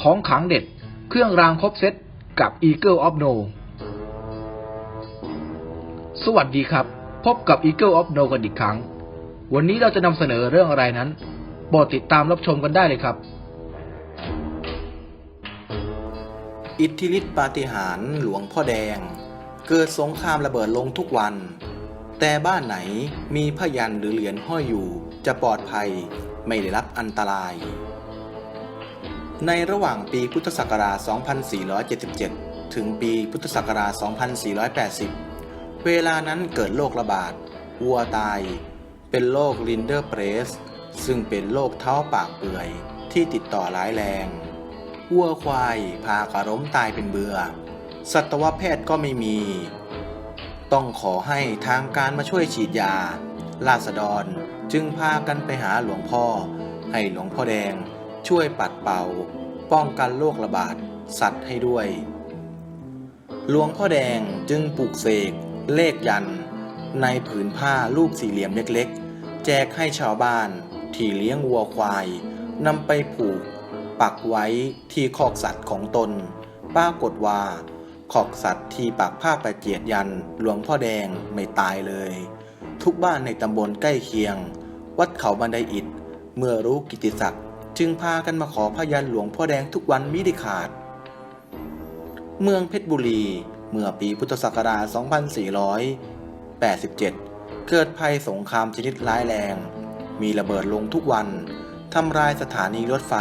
ของขังเด็ด เครื่องรางครบเซตกับ Eagle of No สวัสดีครับ พบกับ Eagle of No กันอีกครั้ง วันนี้เราจะนำเสนอเรื่องอะไรนั้นโปรดติดตามรับชมกันได้เลยครับ อิทธิฤทธิปาฏิหาริย์หลวงพ่อแดง เกิดสงครามระเบิดลงทุกวัน แต่บ้านไหนมีพยันหรือเหรียญห้อยอยู่จะปลอดภัยไม่ได้รับอันตราย ในระหว่างปีพุทธศักราช 2477 ถึงปีพุทธศักราช 2480 เวลานั้นเกิดโรคระบาด วัวตาย เป็นโรคลินเดอร์เพรส ซึ่งเป็นโรคเท้าปากเปื่อยที่ติดต่อร้ายแรง วัวควายพากระล้มตายเป็นเบือสัตวแพทย์ก็ไม่มี ต้องขอให้ทางการมาช่วยฉีดยา ราษฎรจึงพากันไปหาหลวงพ่อ ให้หลวงพ่อแดง ช่วยปัดเป่า ป้องกันโรคระบาดสัตว์ให้ด้วย หลวงพ่อแดงจึงปลูกเสกเลขยัน ในผืนผ้ารูปสี่เหลี่ยมเล็กๆ แจกให้ชาวบ้าน ที่เลี้ยงวัวควายนำไปผูก ปักไว้ที่คอกสัตว์ของตนปรากฏว่าคอกสัตว์ที่ปักผ้าประเจียดยันหลวงพ่อแดงไม่ตายเลย ทุกบ้านในตำบลใกล้เคียง วัดเขาบันไดอิฐเมื่อรู้กิตติศักดิ์ จึงพากันมาขอพยันหลวงพ่อแดงทุกวันมิได้ขาด เมืองเพชรบุรี เมื่อปีพุทธศักราช 2487 เกิดภัยสงครามชนิดร้ายแรง มีระเบิดลงทุกวัน ทำลายสถานีรถไฟ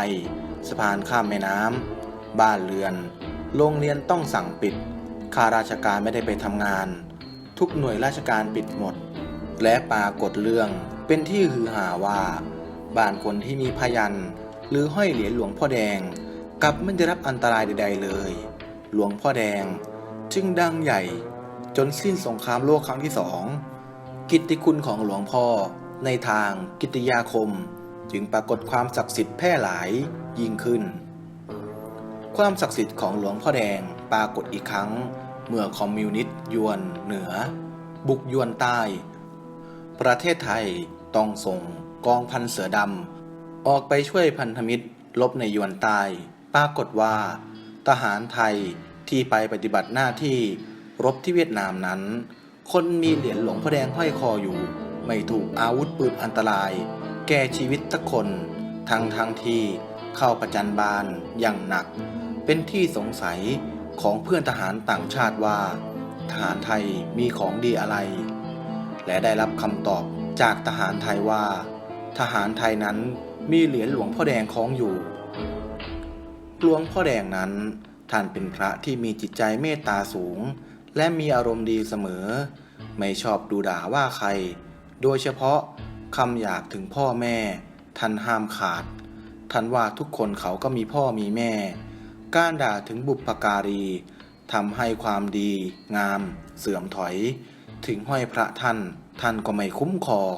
สะพานข้ามแม่น้ำ บ้านเรือน โรงเรียนต้องสั่งปิด ข้าราชการไม่ได้ไปทำงาน ทุกหน่วยราชการปิดหมด และปรากฏเรื่องเป็นที่ฮือหาว่า บ้านคนที่มีพยันหรือห้อยเหรียญหลวงพ่อแดงกลับไม่ได้รับอันตรายใด ๆ เลย หลวงพ่อแดงจึงดังใหญ่จนสิ้นสงครามโลกครั้งที่สองกิตติคุณของหลวงพ่อในทางกิตติยาคม จึงปรากฏความศักดิ์สิทธิ์แพร่หลายยิ่งขึ้น ความศักดิ์สิทธิ์ของหลวงพ่อแดงปรากฏอีกครั้ง เมื่อคอมมิวนิสต์ยวนเหนือ บุกยวนใต้ ประเทศไทยต้องส่ง กองพันเสือดำออกไปช่วยพันธมิตรลบในยวนใต้ปรากฏว่า ทหารไทยที่ไปปฏิบัติหน้าที่รบที่เวียดนามนั้น คนมีเหรียญหลวงพ่อแดงห้อยคออยู่ ไม่ถูกอาวุธปืนอันตราย แก่ชีวิตทุกคน ทั้งทั้งที่เข้าประจันบานอย่างหนัก เป็นที่สงสัยของเพื่อนทหารต่างชาติว่า ทหารไทยมีของดีอะไร และได้รับคำตอบจากทหารไทยว่า ทหารไทยนั้นมีเหรียญหลวงพ่อแดงคล้องอยู่ หลวงพ่อแดงนั้นท่านเป็นพระที่มีจิตใจเมตตาสูง และมีอารมณ์ดีเสมอ ไม่ชอบดูด่าว่าใคร โดยเฉพาะคำหยาบถึงพ่อแม่ ท่านห้ามขาด ท่านว่าทุกคนเขาก็มีพ่อมีแม่ การด่าถึงบุพการีทำให้ความดี งาม เสื่อมถอย ถึงห้อยพระท่าน ท่านก็ไม่คุ้มครอง